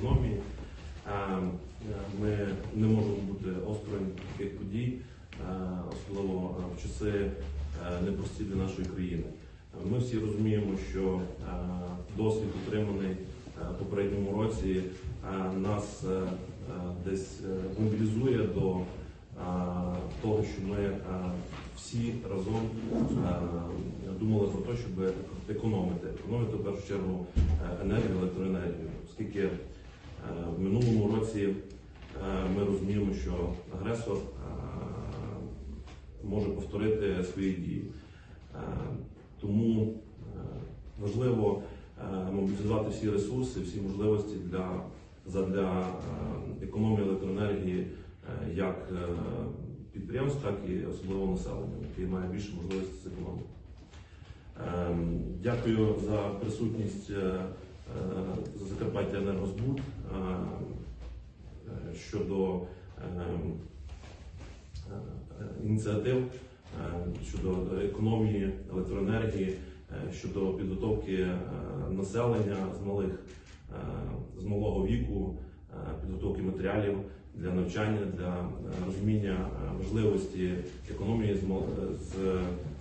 економії. Е, Ми не можемо бути осторонь таких подій, е, особливо е, в часи непрості для нашої країни. Ми всі розуміємо, що досвід отриманий попередньому році нас десь мобілізує до того, що ми всі разом думали про те, щоб економити, економити в першу чергу енергію, електроенергію, оскільки в минулому році е, ми розуміємо, що агресор е, може повторити свої дії. Е, Тому е, важливо е, мобілізувати всі ресурси, всі можливості для, задля е, економії електроенергії е, як е, підприємств, так і особливо населення, яке має більше можливості зекономити. Ем, Дякую за присутність е, е, Закарпаття Енергозбуд е, е, щодо е, е, ініціатив е, щодо економії електроенергії, е, щодо підготовки е, населення з малих е, з малого віку, е, підготовки матеріалів для навчання, для е, розуміння е, важливості економії е, з,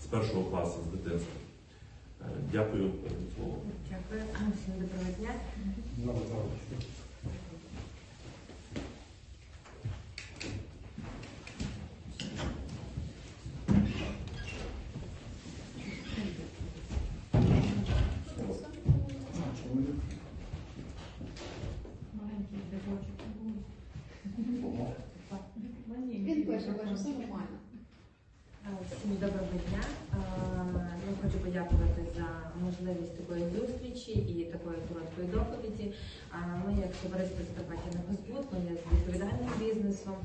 з першого класу, з дитинства. Дякую. Дякую. Всім доброго дня. А Ми, як товариство Закарпаття на Господ, ми з відповідальним бізнесом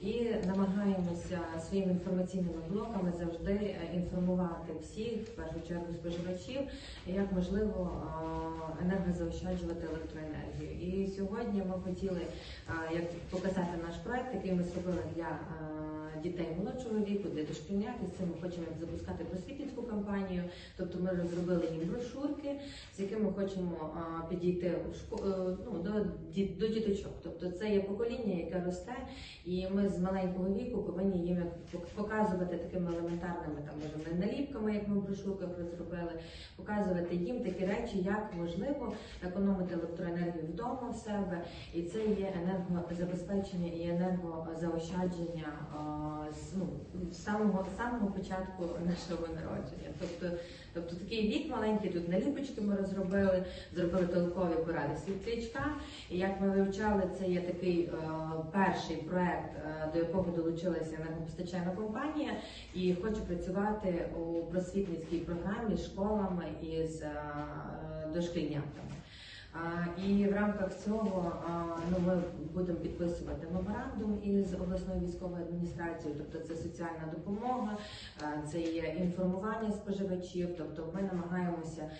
і намагаємося своїми інформаційними блоками завжди е, інформувати всіх, в першу чергу споживачів, як можливо енергозаощаджувати електроенергію. І сьогодні ми хотіли як показати наш проект, який ми зробили для дітей молодшого віку, для дошкільнят. І з цим ми хочемо запускати просвітницьку кампанію. Тобто ми розробили їм брошурки, з якими хочемо підійти е, ну, до, до діточок. Тобто це є покоління, яке росте, і ми з маленького віку повинні їм показувати такими елементарними там може наліпками, як ми в брошурках розробили, показувати їм такі речі, як можливо економити електроенергію вдома в себе, і це є енергозабезпечення і енергозаощадження ну, з самого самого початку нашого народження. Тобто, тобто такий вік маленький, тут наліпочки ми розробили, зробили толкові поради світлячка. І як ми вивчали, це є такий е, перший проект, е, до якого долучилася енергопостачальна компанія, і хочу працювати у просвітницькій програмі з школами і з е, дошкільнятами. І в рамках цього ну, ми будемо підписувати меморандум із обласною військовою адміністрацією, тобто це соціальна допомога, це є інформування споживачів. Тобто ми намагаємося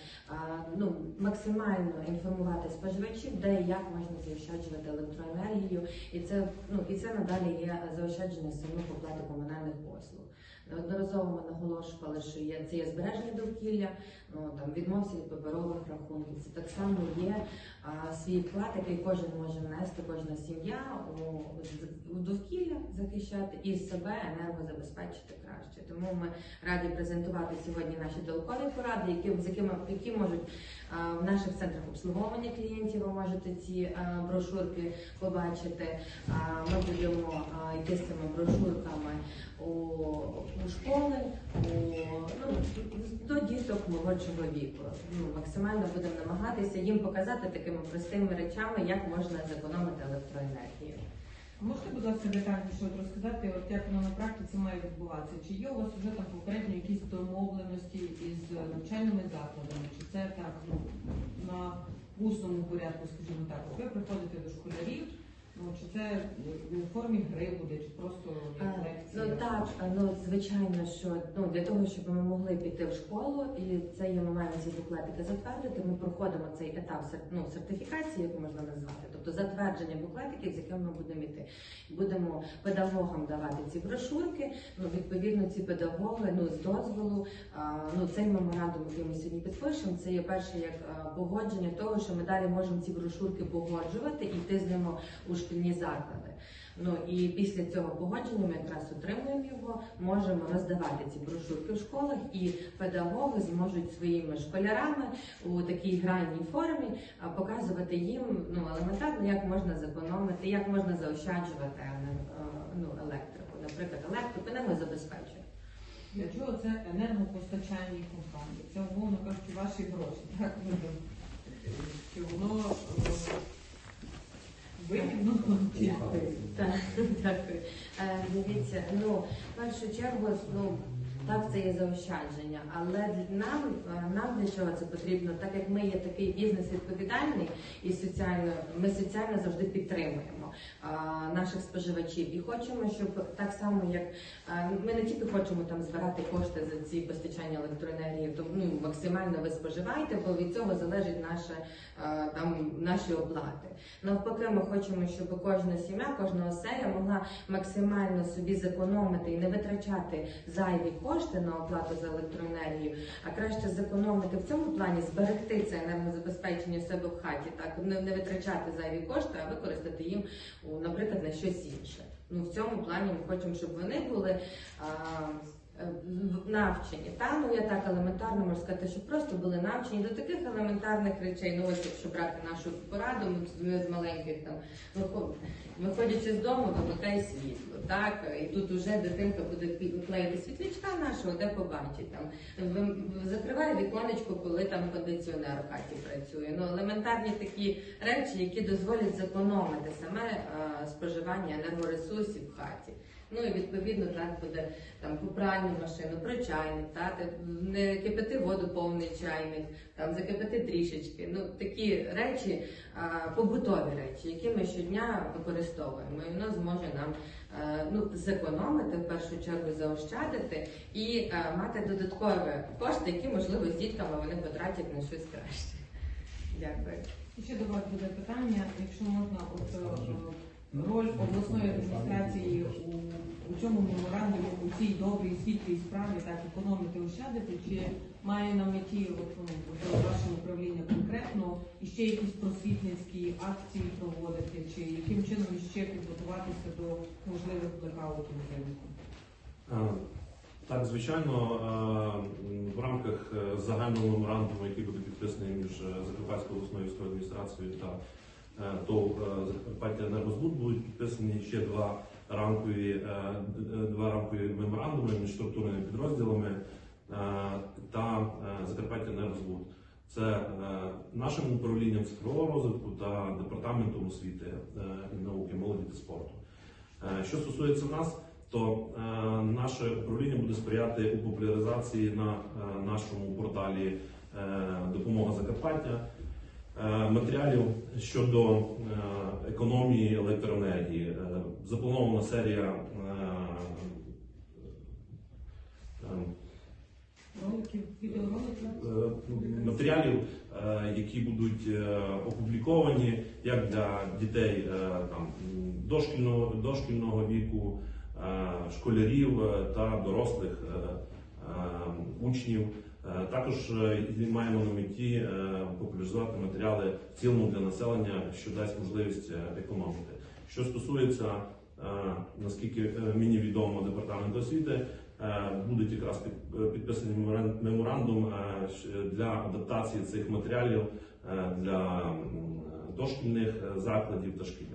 ну, максимально інформувати споживачів, де і як можна заощаджувати електроенергію, і це ну і це надалі є заощадження самих оплати комунальних послуг. Неодноразово ми наголошували, що є це є збереження довкілля, ну там відмовся від паперових рахунків. Це так само є а, свій вклад, який кожен може внести, кожна сім'я у, у довкілля захищати і себе енергозабезпечити краще. Тому ми раді презентувати сьогодні наші толкові поради, які з якими які можуть а, в наших центрах обслуговування клієнтів. Ви можете ці а, брошурки побачити. А, Ми будемо а, з цими брошурками у, у школи, у, ну, до діток молодшого віку. Ну, максимально будемо намагатися їм показати такими простими речами, як можна зекономити електроенергію. Можете, будь ласка, детальніше от розказати, от як воно на практиці має відбуватися? Чи є у вас вже там попередньо якісь домовленості із навчальними закладами? Чи це так ну, на усному порядку, скажімо так? Ви приходите до школярів, це в формі гри буде, чи просто як лекція? Ну так, ну звичайно, що ну для того, щоб ми могли піти в школу, і це є ми маємо ці буклетики затвердити. Ми проходимо цей етап ну, сертифікації, яку можна назвати. Тобто затвердження буклетиків, з якими ми будемо йти. Будемо педагогам давати ці брошурки. Ну відповідно, ці педагоги ну з дозволу. а, Ну цей меморандум, який ми сьогодні підпишемо, це є перше як погодження того, що ми далі можемо ці брошурки погоджувати і йти з ними у шкільні заклади. Ну і після цього погодження ми якраз отримуємо його, можемо роздавати ці брошурки в школах, і педагоги зможуть своїми школярами у такій гральній формі показувати їм ну елементарно, як можна зекономити, як можна заощаджувати е, ну, електрику, наприклад, електрику енергозабезпечення. Для чого це енергопостачальні компанії? Це умовно кажучи, ваші гроші. Так чи воно е, вигідно? чи- Так, дякую. Е, Дивіться, ну в першу чергу, ну так це є заощадження, але для- нам, е, нам для чого це потрібно, так як ми є такий бізнес відповідальний і соціально, ми соціально завжди підтримуємо наших споживачів і хочемо, щоб так само як ми не тільки хочемо там збирати кошти за ці постачання електроенергії, то ну максимально ви споживаєте, бо від цього залежить наше там наші оплати. Навпаки, ми хочемо, щоб кожна сім'я, кожна оселя могла максимально собі зекономити і не витрачати зайві кошти на оплату за електроенергію, а краще зекономити в цьому плані, зберегти це енергозабезпечення себе в хаті, так не, не витрачати зайві кошти, а використати їм, наприклад, на щось інше. Ну в цьому плані ми хочемо, щоб вони були. А, навчені, та ну я так елементарно можу сказати, щоб просто були навчені до таких елементарних речей. Ну ось якщо брати нашу пораду, ми з- маленьких там виходячи з дому, вимикай світло. Так і тут уже дитинка буде клеїти світлячка нашого, де побачить там. Закриває віконечко, коли там кондиціонер в хаті працює. Ну елементарні такі речі, які дозволять зекономити саме е, споживання енергоресурсів в хаті. Ну і відповідно так буде там по пральну машину, про чайник, та не кипяти воду повний чайник, там закипяти трішечки. Ну такі речі, а, побутові речі, які ми щодня використовуємо, і воно зможе нам е, ну зекономити в першу чергу заощадити і е, мати додаткові кошти, які можливо з дітками вони потратять на щось краще. Дякую. І ще до вас буде питання, якщо можна, от е, роль обласної адміністрації у, у цьому меморандумі, у цій добрій світлій справі, так економити, ощадити, чи має на меті от, ну, ваше управління конкретно і ще якісь просвітницькі акції проводити, чи яким чином ще підготуватися до можливих блекаутів взимку? Е, Так, звичайно, е, в рамках е, загального меморандуму, який буде підписаний між Закарпатською обласною військовою адміністрацією та ТОВ е, Закарпаття Енергозбуд, будуть підписані ще два рамкові, е, е, два рамкові меморандуми між структурними підрозділами е, та е, Закарпаття Енергозбуд. Це е, нашим управлінням цифрового розвитку та департаментом освіти е, і науки, молоді та спорту. Е, Що стосується нас, то е, наше управління буде сприяти у популяризації на е, нашому порталі е, Допомога Закарпаття е, матеріалів щодо е, економії електроенергії. Е, запланована серія е, е, е, матеріалів, е, які будуть е, опубліковані як для дітей е, там, дошкільного, дошкільного віку, е, школярів е, та дорослих е, е, учнів. Е, Також е, маємо на меті е, популяризувати матеріали в цілому для населення, що дасть можливість економити. Що стосується, наскільки мені відомо департамент освіти, Е, будуть якраз під- підписаний меморандум для адаптації цих матеріалів для дошкільних закладів та шкільних.